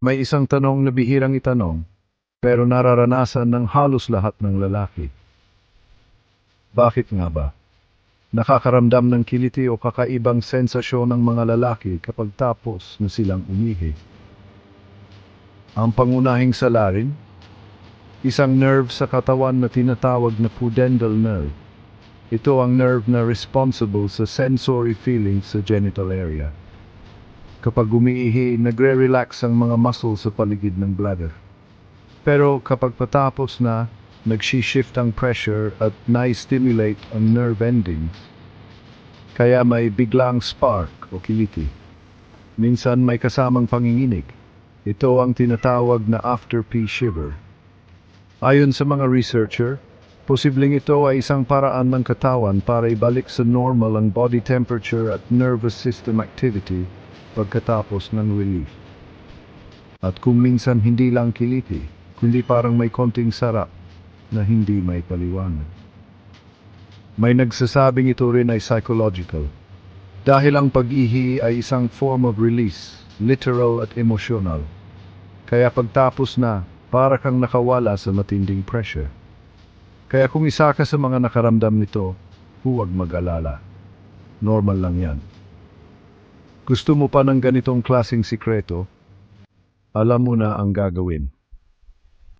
May isang tanong na bihirang itanong, pero nararanasan ng halos lahat ng lalaki. Bakit nga ba? Nakakaramdam ng kiliti o kakaibang sensasyon ng mga lalaki kapag tapos na silang umihi. Ang pangunahing salarin, isang nerve sa katawan na tinatawag na pudendal nerve. Ito ang nerve na responsible sa sensory feelings sa genital area. Kapag umiihi, nagre-relax ang mga muscles sa paligid ng bladder. Pero kapag patapos na, nagsishift ang pressure at na-stimulate ang nerve endings. Kaya may biglang spark o kiliti. Minsan may kasamang panginginig. Ito ang tinatawag na after-pee shiver. Ayon sa mga researcher, posibleng ito ay isang paraan ng katawan para ibalik sa normal ang body temperature at nervous system activity pagkatapos ng relief. At kung minsan hindi lang kiliti, kundi parang may konting sarap na hindi may paliwanag. May nagsasabing ito rin ay psychological. Dahil ang pag-ihi ay isang form of release, literal at emotional. Kaya pagtapos na, para kang nakawala sa matinding pressure. Kaya kung isa ka sa mga nakaramdam nito, huwag mag-alala. Normal lang yan. Gusto mo pa ng ganitong klasing sikreto? Alam mo na ang gagawin.